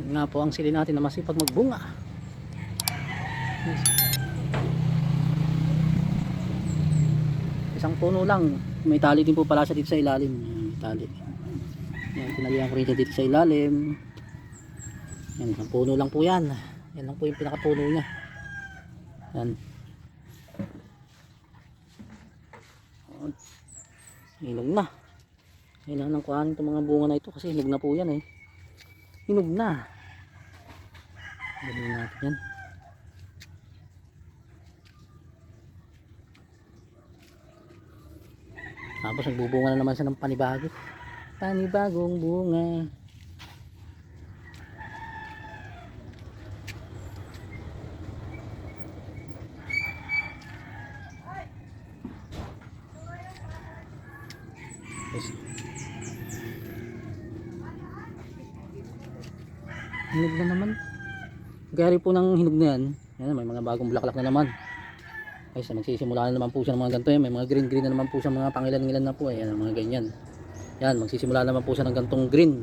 Yan nga po ang sili natin na masipag magbunga. Isang puno lang. May tali din po pala siya dito sa ilalim. May tali. Yan, tinalihan ko rin dito sa ilalim. Yan, isang puno lang po yan. Yan lang po yung pinakapuno niya. Yan. Hinog na. Kailangan ng kuhanin itong mga bunga na ito kasi hinog na po yan eh. Hinog na. Gawin natin yan. Tapos nagbubunga na naman siya ng panibago. Panibagong bunga. Yes. Hinog na naman. Gari po ng hinog na yan. Yan, may mga bagong bulaklak na naman. Guys, magsisimula na naman po siya ng mga ganito yan. May mga green green na naman po siya mga pangilan-ngilan na po. Ayan, mga ganyan. Yan, magsisimula naman po siya ng gantong green.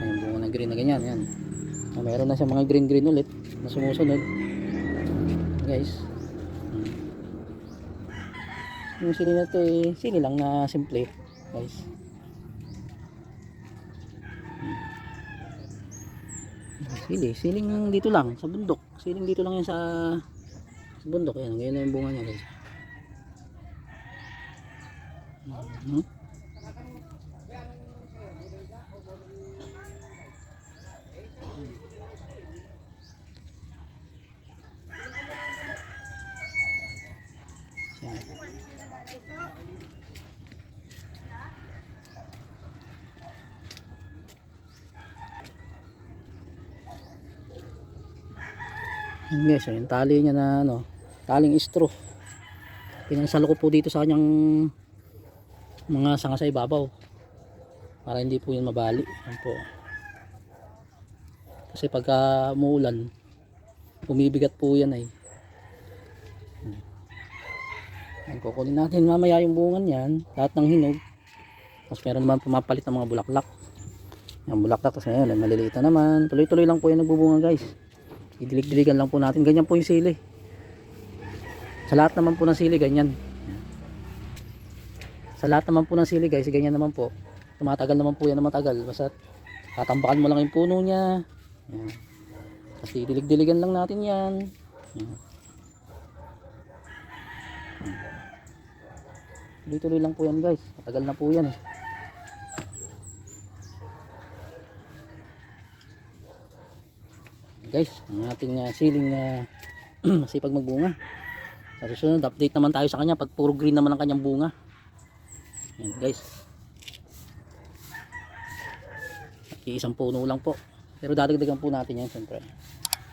Ayan, bunga ng green na ganyan. Yan. Ah, mayroon na siya mga green green ulit na sumusunod. Guys. Hmm. Yung sili na to eh, sili lang na simple. Guys. Sili, siling dito lang sa bundok. Siling dito lang yan sa sa bundok. Yan, ganyan na yung bunga niya guys. Yan. Yung guys, yung tali niya na ano, taling straw. Pinansalo ko po dito sa kanyang mga sanga sa ibabaw. Para hindi po yun mabali. Yan po. Kasi pagka umuulan, bumibigat po yan ay. Yan, kukunin natin mamaya yung bungan yan. Lahat ng hinog. Tapos meron naman pumapalit ng mga bulaklak. Yung bulaklak, tapos ngayon, maliliit na naman. Tuloy-tuloy lang po yung nagbubunga guys. Idilig-diligan lang po natin. Ganyan po yung sili. Sa lahat naman po ng sili, ganyan. Sa lahat naman po ng sili guys, ganyan naman po. Tumatagal naman po yan na matagal. Basta tatambakan mo lang yung puno niya. Yan. Tapos idilig-diligan lang natin yan. Yan. Tuloy-tuloy lang po yan guys. Matagal na po yan eh. Guys ang ating uh, siling uh, masipag magbunga. Sa susunod update naman tayo sa kanya pag puro green naman ang kanyang bunga. Yan guys. Isang puno lang po. Pero dadagdagan po natin yan siyempre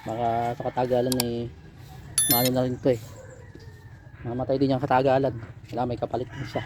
baka sa katagalan eh maano na rin to eh. Mamatay din yung katagalan. Wala may kapalit din siya